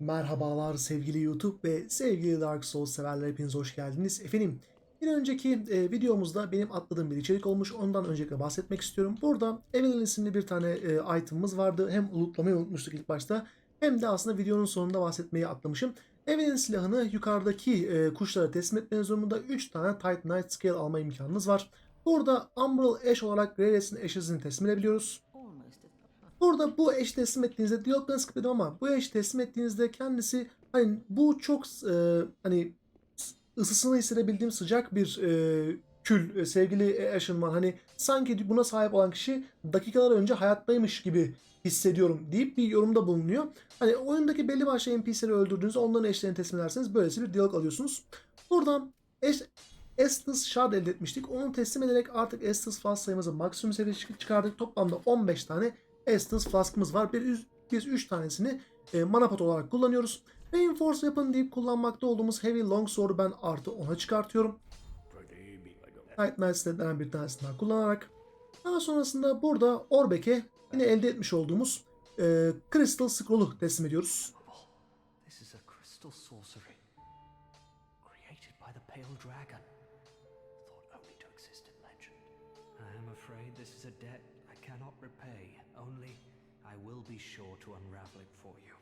Merhabalar sevgili YouTube ve sevgili Dark Souls severler hepiniz hoş geldiniz. Efendim bir önceki e, videomuzda benim atladığım bir içerik olmuş. Ondan öncelikle bahsetmek istiyorum. Burada Evelyn isimli bir tane e, item'ımız vardı. Hem unutmayı unutmuştuk ilk başta hem de aslında videonun sonunda bahsetmeyi atlamışım. Evelyn silahını yukarıdaki e, kuşlara teslim etmeniz durumunda 3 tane Titan Knight Scale alma imkanınız var. Burada Umbral Ash olarak Greyless'in Ashes'ini teslim edebiliyoruz. Burada bu eş teslim ettiğinizde diyalogdan sıkıldım ama bu eş teslim ettiğinizde kendisi hani bu çok e, hani ısısını hissedebildiğim sıcak bir e, kül e, sevgili Ashenman hani sanki buna sahip olan kişi dakikalar önce hayattaymış gibi hissediyorum deyip bir yorumda bulunuyor. Hani oyundaki belli başlı NPC'leri öldürdüğünüzde onların eşlerini teslim ederseniz böylesi bir diyalog alıyorsunuz. Buradan eş, Estus Shard elde etmiştik. Onu teslim ederek artık Estus Flask sayımızı maksimum seviyeye çık- çıkardık. Toplamda 15 tane Estus Flask'ımız var. Bir, biz 3 tanesini e, mana pot olarak kullanıyoruz. Reinforce Weapon deyip kullanmakta olduğumuz Heavy Longsword'u ben artı 10'a çıkartıyorum. Night Knights denen bir tanesini daha kullanarak. Daha sonrasında burada Orbek'e yine elde etmiş olduğumuz e, Crystal Scroll'u teslim ediyoruz. This sure to unravel it for you.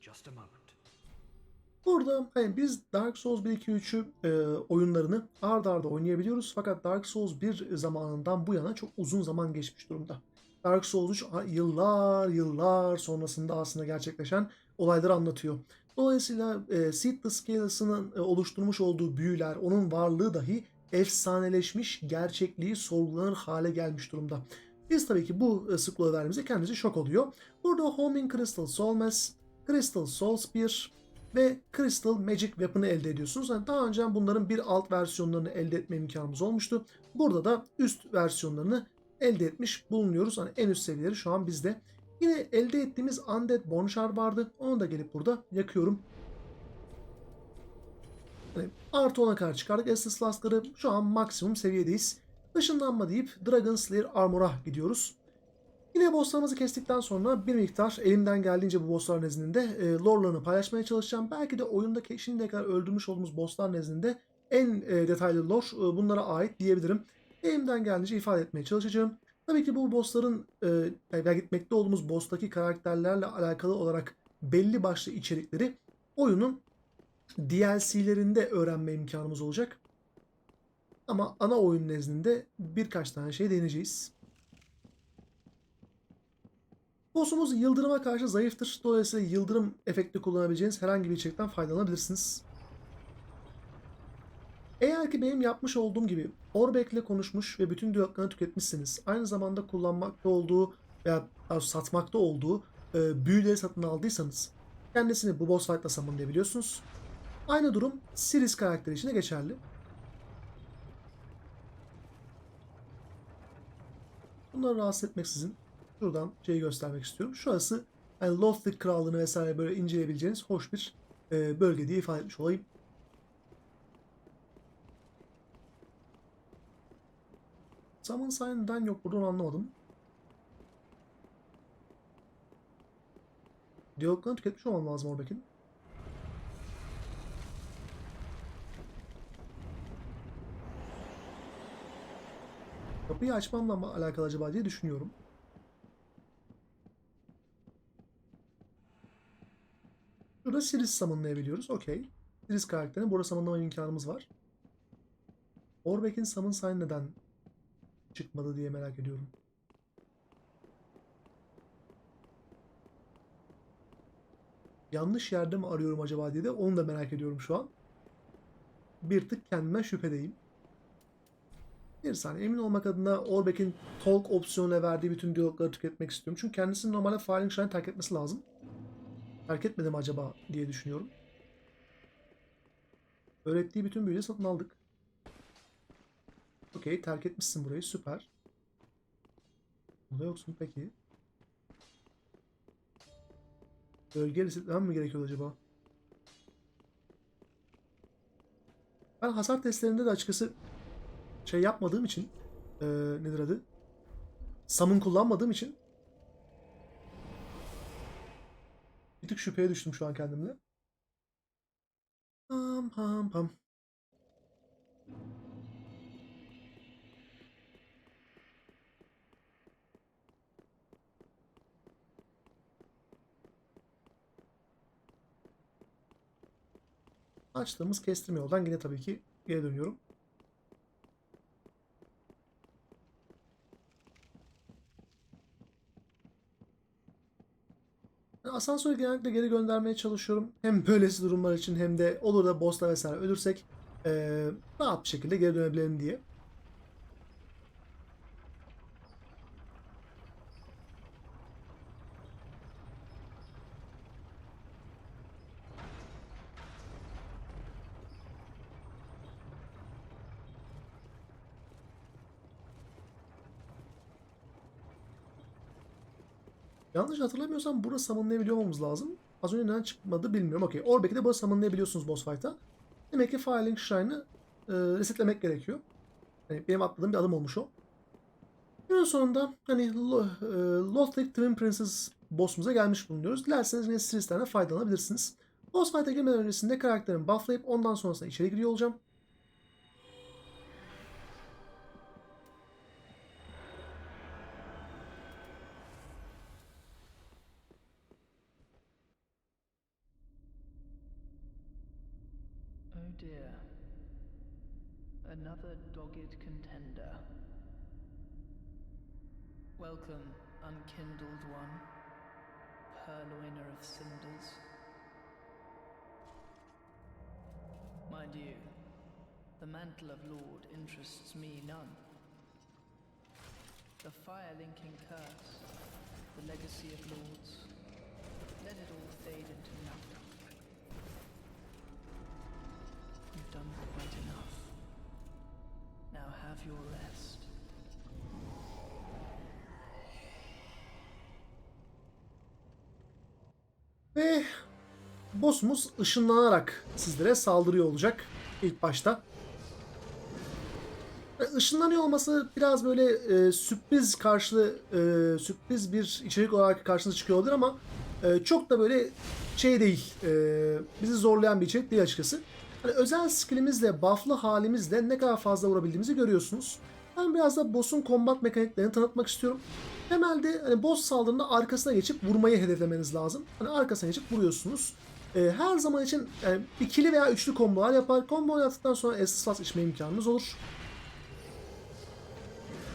Just a moment. Burada hani biz Dark Souls 1, 2, 3'ü e, oyunlarını ard arda oynayabiliyoruz. Fakat Dark Souls 1 zamanından bu yana çok uzun zaman geçmiş durumda. Dark Souls 3 a- yıllar yıllar sonrasında aslında gerçekleşen olayları anlatıyor. Dolayısıyla e, Seed the Scales'ın e, oluşturmuş olduğu büyüler, onun varlığı dahi efsaneleşmiş, gerçekliği sorgulanır hale gelmiş durumda. Biz tabii ki bu e, sıklığı verdiğimizde kendisi şok oluyor. Burada Homing Crystal Soul Mass, Crystal Soul Spear, ve Crystal Magic Weapon'ı elde ediyorsunuz. Yani daha önce bunların bir alt versiyonlarını elde etme imkanımız olmuştu. Burada da üst versiyonlarını elde etmiş bulunuyoruz. Hani en üst seviyeleri şu an bizde. Yine elde ettiğimiz Undead Bonchar vardı. Onu da gelip burada yakıyorum. Hani artı 10'a kadar çıkardık. Estus Flask'ları şu an maksimum seviyedeyiz. Işınlanma deyip Dragon Slayer Armor'a gidiyoruz. Yine bosslarımızı kestikten sonra bir miktar elimden geldiğince bu bosslar nezdinde e, lore'larını paylaşmaya çalışacağım. Belki de oyundaki şimdiye kadar öldürmüş olduğumuz bosslar nezdinde en e, detaylı lore e, bunlara ait diyebilirim. Elimden geldiğince ifade etmeye çalışacağım. Tabii ki bu bossların e, gitmekte olduğumuz boss'taki karakterlerle alakalı olarak belli başlı içerikleri oyunun DLC'lerinde öğrenme imkanımız olacak. Ama ana oyun nezdinde birkaç tane şey deneyeceğiz. Boss'umuz yıldırıma karşı zayıftır. Dolayısıyla yıldırım efekti kullanabileceğiniz herhangi bir içerikten faydalanabilirsiniz. Eğer ki benim yapmış olduğum gibi Orbek'le konuşmuş ve bütün diyaloglarını tüketmişseniz, aynı zamanda kullanmakta olduğu veya satmakta olduğu e, büyüleri satın aldıysanız kendisini bu boss fight'la summonlayabiliyorsunuz. Aynı durum Siris karakteri için de geçerli. Bunları rahatsız etmeksizin şuradan şeyi göstermek istiyorum. Şurası yani Lothric krallığını vesaire böyle inceleyebileceğiniz hoş bir e, bölge diye ifade etmiş olayım. Sign neden yok burada onu anlamadım. Diyaloglarını tüketmiş olmam lazım oradakinin. Kapıyı açmamla mı alakalı acaba diye düşünüyorum. Burada Siris summonlayabiliyoruz. Okey. Siris karakterini burada summonlama imkanımız var. Orbek'in summon sign neden çıkmadı diye merak ediyorum. Yanlış yerde mi arıyorum acaba diye de onu da merak ediyorum şu an. Bir tık kendime şüphedeyim. Bir saniye emin olmak adına Orbek'in talk opsiyonuna verdiği bütün diyalogları tüketmek istiyorum. Çünkü kendisinin normalde Shine terk etmesi lazım. Terk etmedi mi acaba diye düşünüyorum. Öğrettiği bütün büyüleri satın aldık. Okey terk etmişsin burayı süper. Burada yoksun peki. Bölge resetlemem mi gerekiyor acaba? Ben hasar testlerinde de açıkçası şey yapmadığım için eee, nedir adı? Summon kullanmadığım için Bir tık şüpheye düştüm şu an kendimle. Pam pam pam. Açtığımız kestirme yoldan yine tabii ki geri dönüyorum. Asansörü genellikle geri göndermeye çalışıyorum. Hem böylesi durumlar için hem de olur da boss'la vesaire ölürsek eee, rahat bir şekilde geri dönebilelim diye. Yanlış hatırlamıyorsam burada summonlayabiliyor olmamız lazım. Az önce neden çıkmadı bilmiyorum. Okey. Orbek'i de burada summonlayabiliyorsunuz boss fight'a. Demek ki Firelink Shrine'ı e, resetlemek gerekiyor. Yani benim atladığım bir adım olmuş o. Günün sonunda hani Lo- e, Lothric Twin Princess boss'umuza gelmiş bulunuyoruz. Dilerseniz yine Siris'ten de faydalanabilirsiniz. Boss fight'a girmeden öncesinde karakterimi bufflayıp ondan sonrasında içeri giriyor olacağım. Dear. Another dogged contender. Welcome, unkindled one, purloiner of cinders. Mind you, the mantle of Lord interests me none. The fire linking curse, the legacy of lords, let it all fade into nothing. You've done quite enough. Now have your rest. Ve boss'umuz ışınlanarak sizlere saldırıyor olacak ilk başta. Işınlanıyor olması biraz böyle e, sürpriz karşılığı e, sürpriz bir içerik olarak karşınıza çıkıyor olabilir ama e, çok da böyle şey değil. e, bizi zorlayan bir içerik değil açıkçası. Hani özel skillimizle, buff'lı halimizle ne kadar fazla vurabildiğimizi görüyorsunuz. Ben biraz da boss'un combat mekaniklerini tanıtmak istiyorum. Temelde hani boss saldırında arkasına geçip vurmayı hedeflemeniz lazım. Hani arkasına geçip vuruyorsunuz. Ee, her zaman için yani ikili veya üçlü kombolar yapar. Combo yaptıktan sonra esas içme imkanınız olur.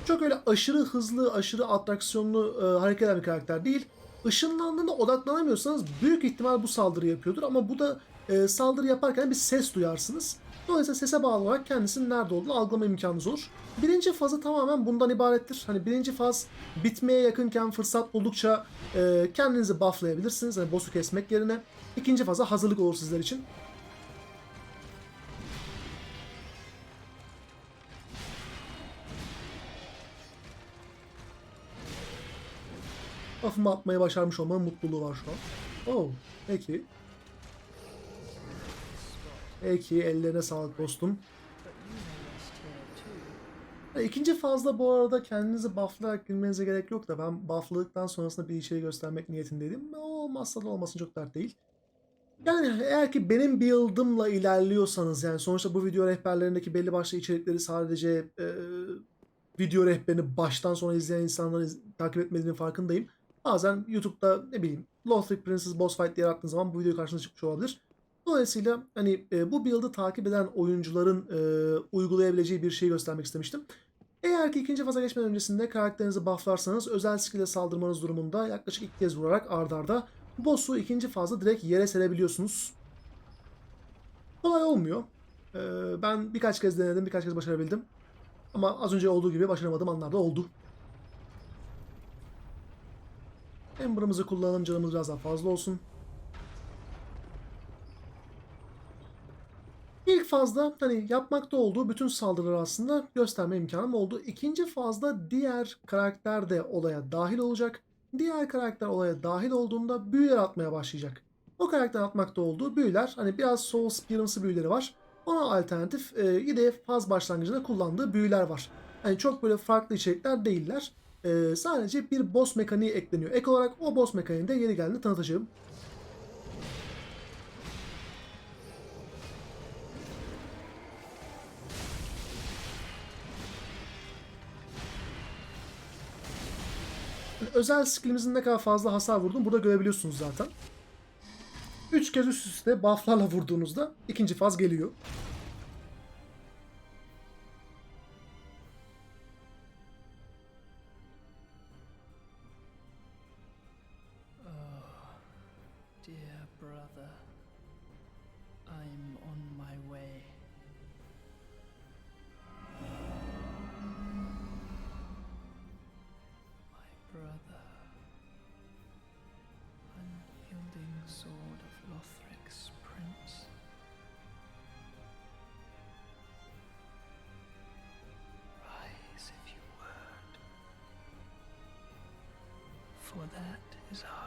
Çok öyle aşırı hızlı, aşırı atraksiyonlu e, hareket eden bir karakter değil. Işınlandığında odaklanamıyorsanız büyük ihtimal bu saldırı yapıyordur ama bu da e, saldırı yaparken bir ses duyarsınız. Dolayısıyla sese bağlı olarak kendisinin nerede olduğunu algılama imkanınız olur. Birinci fazı tamamen bundan ibarettir. Hani birinci faz bitmeye yakınken fırsat buldukça e, kendinizi bufflayabilirsiniz. Hani boss'u kesmek yerine. İkinci faza hazırlık olur sizler için. Buff'ımı atmayı başarmış olmanın mutluluğu var şu an. Oh, peki. Peki, ellerine sağlık dostum. İkinci fazla bu arada kendinizi bufflayarak girmenize gerek yok da ben buffladıktan sonrasında bir içeri göstermek niyetindeydim. O olmazsa da olmasın çok dert değil. Yani eğer ki benim build'ımla ilerliyorsanız yani sonuçta bu video rehberlerindeki belli başlı içerikleri sadece e, video rehberini baştan sona izleyen insanların iz- takip etmediğinin farkındayım. Bazen YouTube'da ne bileyim Lothric Princess boss fight diye arattığınız zaman bu video karşınıza çıkmış olabilir. Dolayısıyla hani e, bu build'ı takip eden oyuncuların e, uygulayabileceği bir şey göstermek istemiştim. Eğer ki ikinci faza geçmeden öncesinde karakterinizi bufflarsanız özel skill ile saldırmanız durumunda yaklaşık iki kez vurarak ardarda boss'u ikinci fazla direkt yere serebiliyorsunuz. Kolay olmuyor. Ee, ben birkaç kez denedim, birkaç kez başarabildim. Ama az önce olduğu gibi başaramadığım anlarda oldu. Ember'ımızı kullanalım, canımız biraz daha fazla olsun. Fazda hani yapmakta olduğu bütün saldırıları aslında gösterme imkanım oldu. İkinci fazda diğer karakter de olaya dahil olacak. Diğer karakter olaya dahil olduğunda büyüler atmaya başlayacak. O karakter atmakta olduğu büyüler hani biraz Soul Spear'ımsı büyüleri var. Ona alternatif e, yine faz başlangıcında kullandığı büyüler var. Yani çok böyle farklı içerikler değiller. E, sadece bir boss mekaniği ekleniyor. Ek olarak o boss mekaniğini de yeri geldiğinde tanıtacağım. Özel skillimizin ne kadar fazla hasar vurduğunu burada görebiliyorsunuz zaten. 3 kez üst üste bufflarla vurduğunuzda ikinci faz geliyor. Dear brother, I'm on my way. That is our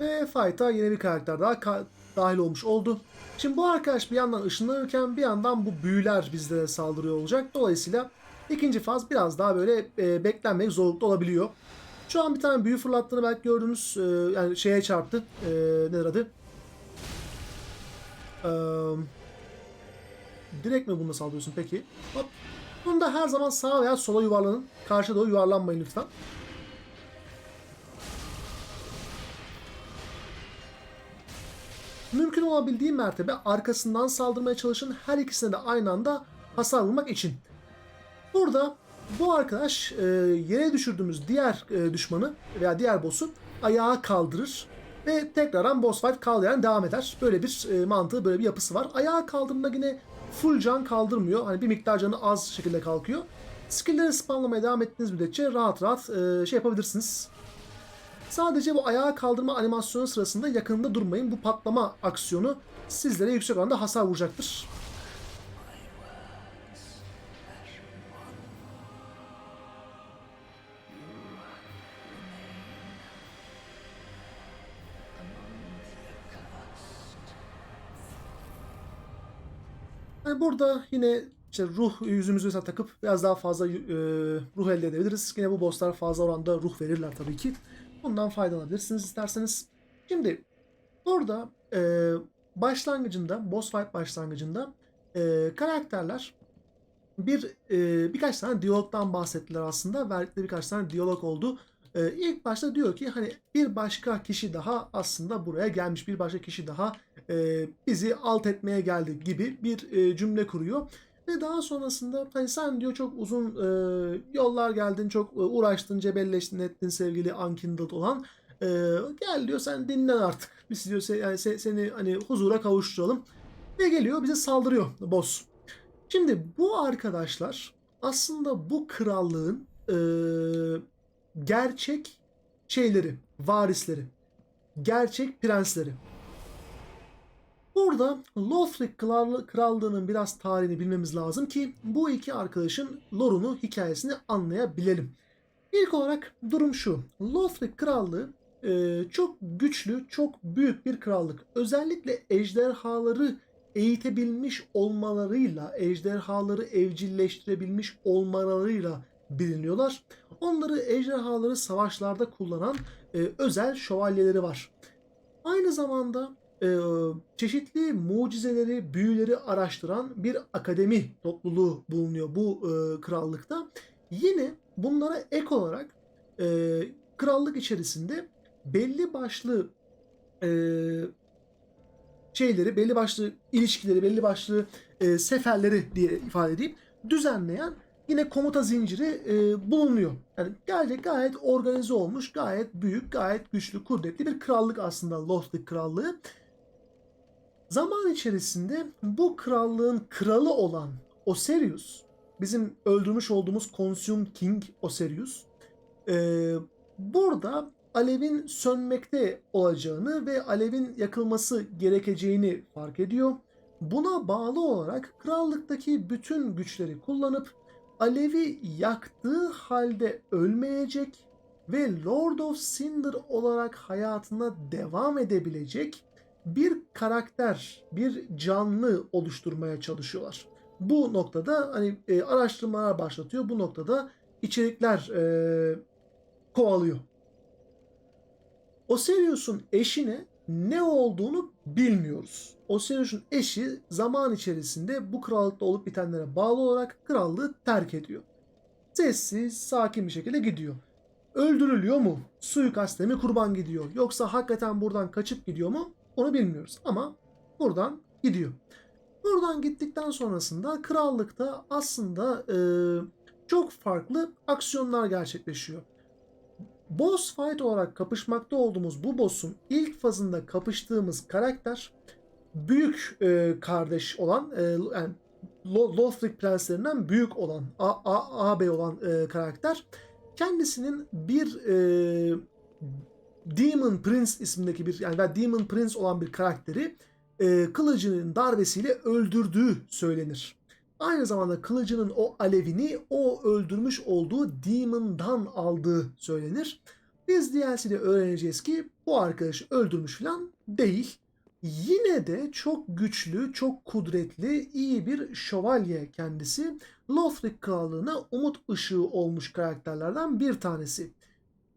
Ve fight'a yeni bir karakter daha ka- dahil olmuş oldu. Şimdi bu arkadaş bir yandan ışınlanırken bir yandan bu büyüler bizlere saldırıyor olacak. Dolayısıyla ikinci faz biraz daha böyle e, beklenmek zorlukta olabiliyor. Şu an bir tane büyü fırlattığını belki gördünüz. E, yani şeye çarptı. E, nedir adı? E, direkt mi bununla saldırıyorsun peki? Hop. Bunda her zaman sağa veya sola yuvarlanın. Karşıya doğru yuvarlanmayın lütfen. Mümkün olabildiği mertebe arkasından saldırmaya çalışın her ikisine de aynı anda hasar vurmak için. Burada bu arkadaş e, yere düşürdüğümüz diğer e, düşmanı veya diğer boss'u ayağa kaldırır ve tekrardan boss fight kaldıran devam eder. Böyle bir e, mantığı, böyle bir yapısı var. Ayağa kaldırdığında yine full can kaldırmıyor. Hani bir miktar canı az şekilde kalkıyor. Skill'leri spamlamaya devam ettiğiniz müddetçe rahat rahat e, şey yapabilirsiniz. Sadece bu ayağa kaldırma animasyonu sırasında yakınında durmayın. Bu patlama aksiyonu sizlere yüksek oranda hasar vuracaktır. Burada yine işte ruh yüzümüzü takıp biraz daha fazla e, ruh elde edebiliriz. Yine bu bosslar fazla oranda ruh verirler tabii ki. Bundan faydalanabilirsiniz isterseniz. Şimdi burada e, başlangıcında, boss fight başlangıcında e, karakterler bir e, birkaç tane diyalogdan bahsettiler aslında. Verdikleri birkaç tane diyalog oldu. E, ilk başta diyor ki hani bir başka kişi daha aslında buraya gelmiş. Bir başka kişi daha e, bizi alt etmeye geldi gibi bir e, cümle kuruyor. Ve daha sonrasında hani sen diyor çok uzun e, yollar geldin, çok uğraştın, cebelleştin, ettin sevgili Unkindled olan. E, gel diyor sen dinlen artık. Biz diyor se- yani se- seni hani huzura kavuşturalım. Ve geliyor bize saldırıyor boss. Şimdi bu arkadaşlar aslında bu krallığın e, gerçek şeyleri, varisleri, gerçek prensleri. Burada Lothric Kral- Krallığı'nın biraz tarihini bilmemiz lazım ki bu iki arkadaşın lore'unu, hikayesini anlayabilelim. İlk olarak durum şu. Lothric Krallığı e, çok güçlü, çok büyük bir krallık. Özellikle ejderhaları eğitebilmiş olmalarıyla, ejderhaları evcilleştirebilmiş olmalarıyla biliniyorlar. Onları ejderhaları savaşlarda kullanan e, özel şövalyeleri var. Aynı zamanda e, çeşitli mucizeleri, büyüleri araştıran bir akademi topluluğu bulunuyor bu e, krallıkta. Yine bunlara ek olarak e, krallık içerisinde belli başlı e, şeyleri, belli başlı ilişkileri, belli başlı e, seferleri diye ifade edeyim düzenleyen yine komuta zinciri e, bulunuyor. Yani gayet gayet organize olmuş, gayet büyük, gayet güçlü, kudretli bir krallık aslında Lothric Krallığı. Zaman içerisinde bu krallığın kralı olan Osirius, bizim öldürmüş olduğumuz Consume King Osirius, e, burada alevin sönmekte olacağını ve alevin yakılması gerekeceğini fark ediyor. Buna bağlı olarak krallıktaki bütün güçleri kullanıp alevi yaktığı halde ölmeyecek ve Lord of Cinder olarak hayatına devam edebilecek bir karakter, bir canlı oluşturmaya çalışıyorlar. Bu noktada hani e, araştırmalar başlatıyor. Bu noktada içerikler e, kovalıyor. Osirius'un eşine ne olduğunu bilmiyoruz. Osirius'un eşi zaman içerisinde bu krallıkta olup bitenlere bağlı olarak krallığı terk ediyor. Sessiz, sakin bir şekilde gidiyor. Öldürülüyor mu? Suikaste mi kurban gidiyor? Yoksa hakikaten buradan kaçıp gidiyor mu? Onu bilmiyoruz ama buradan gidiyor. Buradan gittikten sonrasında krallıkta aslında e, çok farklı aksiyonlar gerçekleşiyor. Boss fight olarak kapışmakta olduğumuz bu boss'un ilk fazında kapıştığımız karakter büyük e, kardeş olan e, yani Lo- Lothric prenslerinden büyük olan A- A- ağabey olan e, karakter kendisinin bir e, Demon Prince ismindeki bir yani Demon Prince olan bir karakteri e, kılıcının darbesiyle öldürdüğü söylenir. Aynı zamanda kılıcının o alevini o öldürmüş olduğu Demon'dan aldığı söylenir. Biz DLC'de öğreneceğiz ki bu arkadaşı öldürmüş falan değil. Yine de çok güçlü, çok kudretli, iyi bir şövalye kendisi. Lothric krallığına umut ışığı olmuş karakterlerden bir tanesi.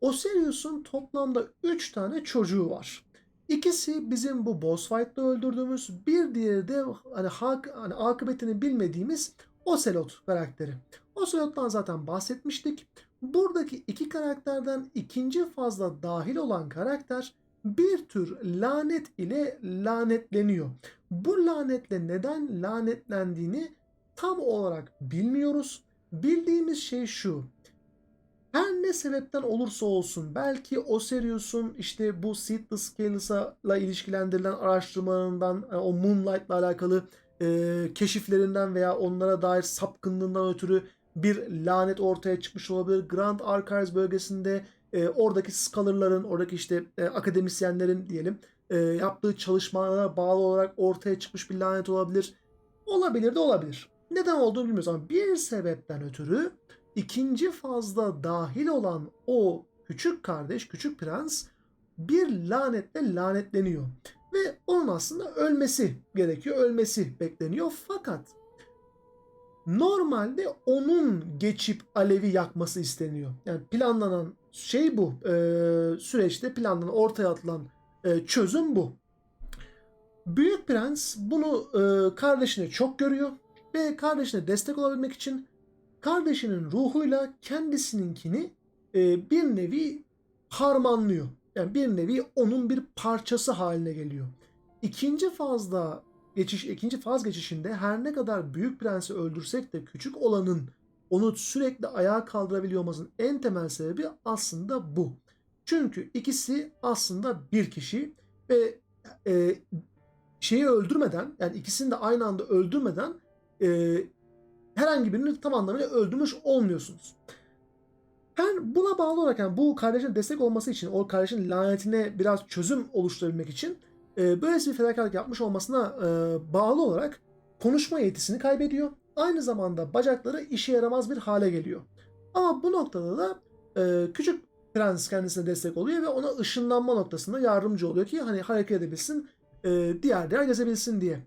Osirius'un toplamda 3 tane çocuğu var. İkisi bizim bu boss fight'ta öldürdüğümüz, bir diğeri de hani, hak, hani akıbetini bilmediğimiz Ocelot karakteri. Ocelot'tan zaten bahsetmiştik. Buradaki iki karakterden ikinci fazla dahil olan karakter bir tür lanet ile lanetleniyor. Bu lanetle neden lanetlendiğini tam olarak bilmiyoruz. Bildiğimiz şey şu. Her ne sebepten olursa olsun belki Osirius'un işte bu Seedless Scales'la ilişkilendirilen araştırmalarından yani o Moonlight'la alakalı e, keşiflerinden veya onlara dair sapkınlığından ötürü bir lanet ortaya çıkmış olabilir. Grand Archives bölgesinde e, oradaki scholarların, oradaki işte e, akademisyenlerin diyelim e, yaptığı çalışmalara bağlı olarak ortaya çıkmış bir lanet olabilir. Olabilir de olabilir. Neden olduğunu bilmiyoruz ama bir sebepten ötürü ikinci fazla dahil olan o küçük kardeş, küçük prens bir lanetle lanetleniyor. Ve onun aslında ölmesi gerekiyor, ölmesi bekleniyor. Fakat normalde onun geçip alevi yakması isteniyor. Yani planlanan şey bu. Ee, süreçte planlanan, ortaya atılan e, çözüm bu. Büyük Prens bunu e, kardeşine çok görüyor ve kardeşine destek olabilmek için kardeşinin ruhuyla kendisininkini e, bir nevi harmanlıyor. Yani bir nevi onun bir parçası haline geliyor. İkinci fazda geçiş, ikinci faz geçişinde her ne kadar büyük prensi öldürsek de küçük olanın onu sürekli ayağa kaldırabiliyor olmasının en temel sebebi aslında bu. Çünkü ikisi aslında bir kişi ve e, şeyi öldürmeden yani ikisini de aynı anda öldürmeden e, herhangi birini tam anlamıyla öldürmüş olmuyorsunuz. Ben buna bağlı olarak yani bu kardeşin destek olması için o kardeşin lanetine biraz çözüm oluşturabilmek için e, böylesi bir fedakarlık yapmış olmasına e, bağlı olarak konuşma yetisini kaybediyor. Aynı zamanda bacakları işe yaramaz bir hale geliyor. Ama bu noktada da e, küçük prens kendisine destek oluyor ve ona ışınlanma noktasında yardımcı oluyor ki hani hareket edebilsin, e, diğer diğer gezebilsin diye.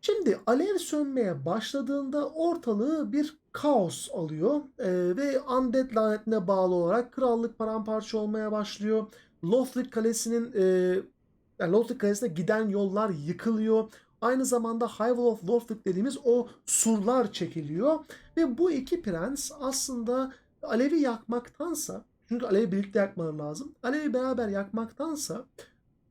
Şimdi alev sönmeye başladığında ortalığı bir kaos alıyor e, ve Undead lanetine bağlı olarak krallık paramparça olmaya başlıyor. Lothric Kalesi'nin e, yani Lothric Kalesi'ne giden yollar yıkılıyor. Aynı zamanda Highwall of Lothric dediğimiz o surlar çekiliyor ve bu iki prens aslında alevi yakmaktansa çünkü alevi birlikte yakmaları lazım. Alevi beraber yakmaktansa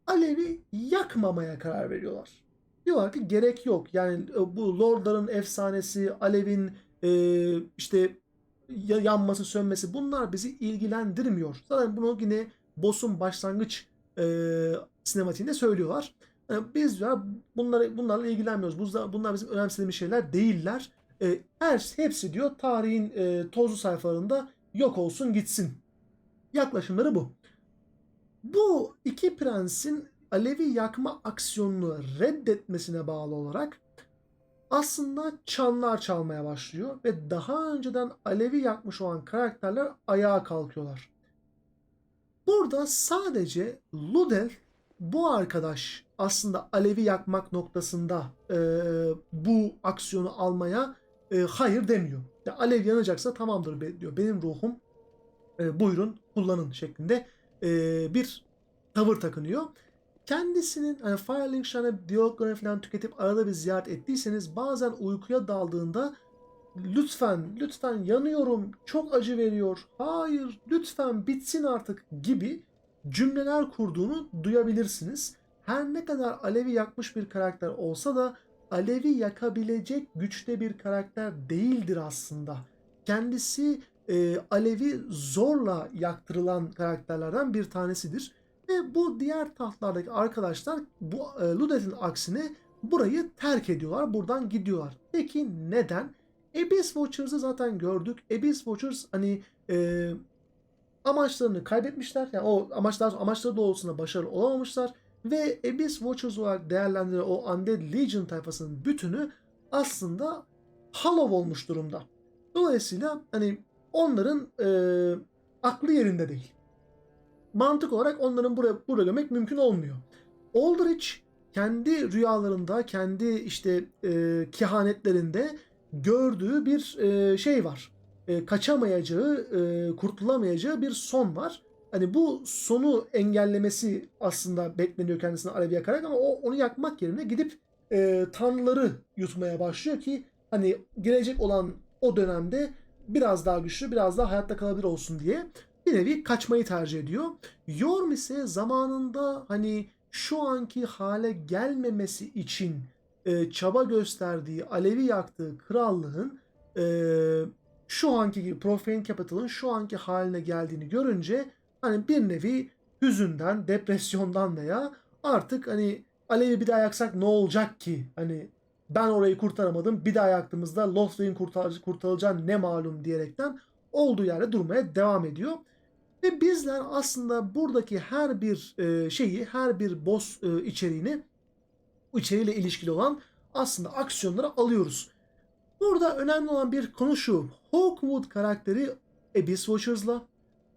alevi yakmamaya karar veriyorlar. Diyorlar ki gerek yok. Yani e, bu lordların efsanesi, alevin e, işte ya- yanması, sönmesi bunlar bizi ilgilendirmiyor. Zaten bunu yine boss'un başlangıç e, sinematiğinde söylüyorlar. Yani biz ya bunları bunlarla ilgilenmiyoruz. Bunlar, bunlar bizim önemsediğimiz şeyler değiller. E, her hepsi diyor tarihin e, tozlu sayfalarında yok olsun gitsin. Yaklaşımları bu. Bu iki prensin Alevi yakma aksiyonunu reddetmesine bağlı olarak aslında çanlar çalmaya başlıyor ve daha önceden alevi yakmış olan karakterler ayağa kalkıyorlar. Burada sadece Ludel bu arkadaş aslında alevi yakmak noktasında e, bu aksiyonu almaya e, hayır demiyor. Ya alev yanacaksa tamamdır diyor. Benim ruhum e, buyurun kullanın şeklinde e, bir tavır takınıyor. Kendisinin hani Firelink Shrine diyaloglarını falan tüketip arada bir ziyaret ettiyseniz bazen uykuya daldığında lütfen lütfen yanıyorum çok acı veriyor hayır lütfen bitsin artık gibi cümleler kurduğunu duyabilirsiniz. Her ne kadar alevi yakmış bir karakter olsa da alevi yakabilecek güçte bir karakter değildir aslında. Kendisi e, alevi zorla yaktırılan karakterlerden bir tanesidir. Ve bu diğer tahtlardaki arkadaşlar bu e, Ludet'in aksine burayı terk ediyorlar. Buradan gidiyorlar. Peki neden? Abyss Watchers'ı zaten gördük. Abyss Watchers hani e, amaçlarını kaybetmişler. Yani o amaçlar amaçları doğrultusunda başarılı olamamışlar ve Abyss Watchers olarak değerlendirilen o Undead Legion tayfasının bütünü aslında hollow olmuş durumda. Dolayısıyla hani onların e, aklı yerinde değil. Mantık olarak onların buraya, buraya gömek mümkün olmuyor. Aldrich kendi rüyalarında, kendi işte e, kehanetlerinde gördüğü bir e, şey var. E, kaçamayacağı, e, kurtulamayacağı bir son var. Hani bu sonu engellemesi aslında bekleniyor kendisine alev yakarak ama o onu yakmak yerine gidip e, tanrıları yutmaya başlıyor ki hani gelecek olan o dönemde biraz daha güçlü, biraz daha hayatta kalabilir olsun diye bir nevi kaçmayı tercih ediyor. Yorm ise zamanında hani şu anki hale gelmemesi için e, çaba gösterdiği, alevi yaktığı krallığın e, şu anki gibi Profane Capital'ın şu anki haline geldiğini görünce hani bir nevi hüzünden, depresyondan veya artık hani alevi bir daha yaksak ne olacak ki? Hani ben orayı kurtaramadım. Bir daha yaktığımızda Lothringen kurtar kurtarılacağı ne malum diyerekten olduğu yerde durmaya devam ediyor. Ve bizler aslında buradaki her bir e, şeyi, her bir boss e, içeriğini, içeriğiyle ilişkili olan aslında aksiyonları alıyoruz. Burada önemli olan bir konu şu. Hawkwood karakteri Abyss Watchers'la,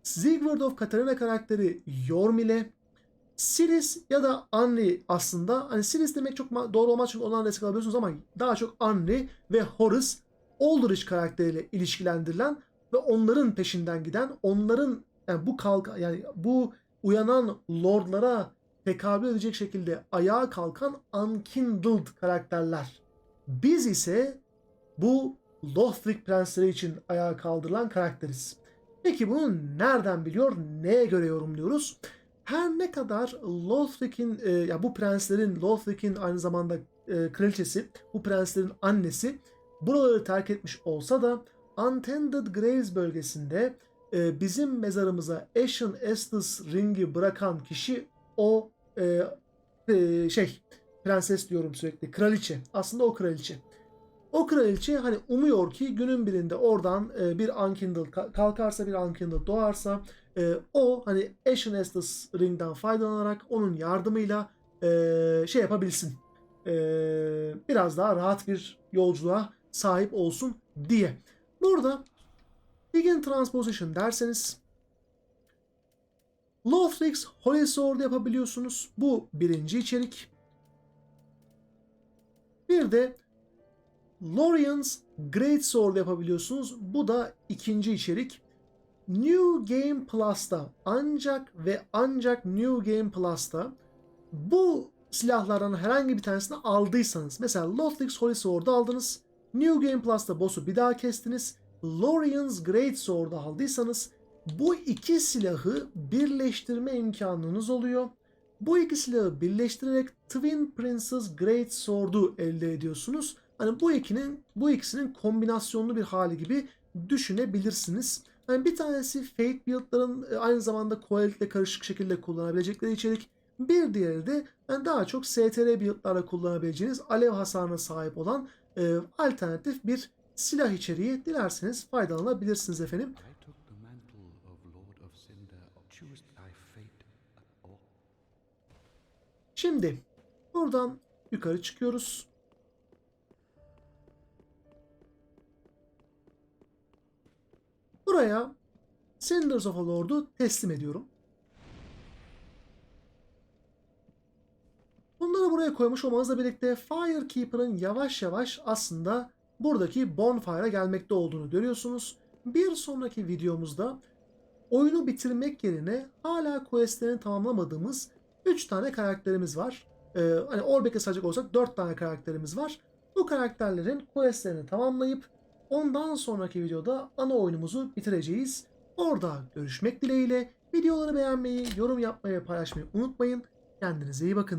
Sigurd of Katarina karakteri Yorm ile, Siris ya da Anri aslında hani Siris demek çok doğru olmaz çünkü ondan destek alabiliyorsunuz ama daha çok Anri ve Horus Aldrich karakteriyle ilişkilendirilen ve onların peşinden giden, onların yani bu kalka yani bu uyanan lordlara tekabül edecek şekilde ayağa kalkan unkindled karakterler. Biz ise bu Lothric prensleri için ayağa kaldırılan karakteriz. Peki bunu nereden biliyor, neye göre yorumluyoruz? Her ne kadar Lothric'in, e, ya bu prenslerin, Lothric'in aynı zamanda e, kraliçesi, bu prenslerin annesi buraları terk etmiş olsa da Untended Graves bölgesinde e, bizim mezarımıza Ashen Estus ringi bırakan kişi o e, e, şey prenses diyorum sürekli kraliçe aslında o kraliçe o kraliçe hani umuyor ki günün birinde oradan e, bir Unkindled ka- kalkarsa bir Unkindled doğarsa e, o hani Ashen Estus ringden faydalanarak onun yardımıyla e, şey yapabilsin E, biraz daha rahat bir yolculuğa sahip olsun diye. Burada Begin Transposition derseniz Lothrix Holy Sword yapabiliyorsunuz. Bu birinci içerik. Bir de Lorian's Great Sword yapabiliyorsunuz. Bu da ikinci içerik. New Game Plus'ta ancak ve ancak New Game Plus'ta bu silahlardan herhangi bir tanesini aldıysanız mesela Lothrix Holy Sword'u aldınız. New Game Plus'ta boss'u bir daha kestiniz. Lorian's Great Sword'u aldıysanız bu iki silahı birleştirme imkanınız oluyor. Bu iki silahı birleştirerek Twin Princess Great Sword'u elde ediyorsunuz. Hani bu ikinin bu ikisinin kombinasyonlu bir hali gibi düşünebilirsiniz. Yani bir tanesi Fate build'ların e, aynı zamanda Coil'le karışık şekilde kullanabilecekleri içerik. Bir diğeri de yani daha çok STR build'larla kullanabileceğiniz alev hasarına sahip olan e, alternatif bir silah içeriği dilerseniz faydalanabilirsiniz efendim. Şimdi buradan yukarı çıkıyoruz. Buraya Senders of a Lord'u teslim ediyorum. Bunları buraya koymuş olmanızla birlikte Firekeeper'ın yavaş yavaş aslında buradaki Bonfire'a gelmekte olduğunu görüyorsunuz. Bir sonraki videomuzda oyunu bitirmek yerine hala questlerini tamamlamadığımız 3 tane karakterimiz var. Ee, hani Orbek'e sayacak olsak 4 tane karakterimiz var. Bu karakterlerin questlerini tamamlayıp ondan sonraki videoda ana oyunumuzu bitireceğiz. Orada görüşmek dileğiyle. Videoları beğenmeyi, yorum yapmayı ve paylaşmayı unutmayın. Kendinize iyi bakın.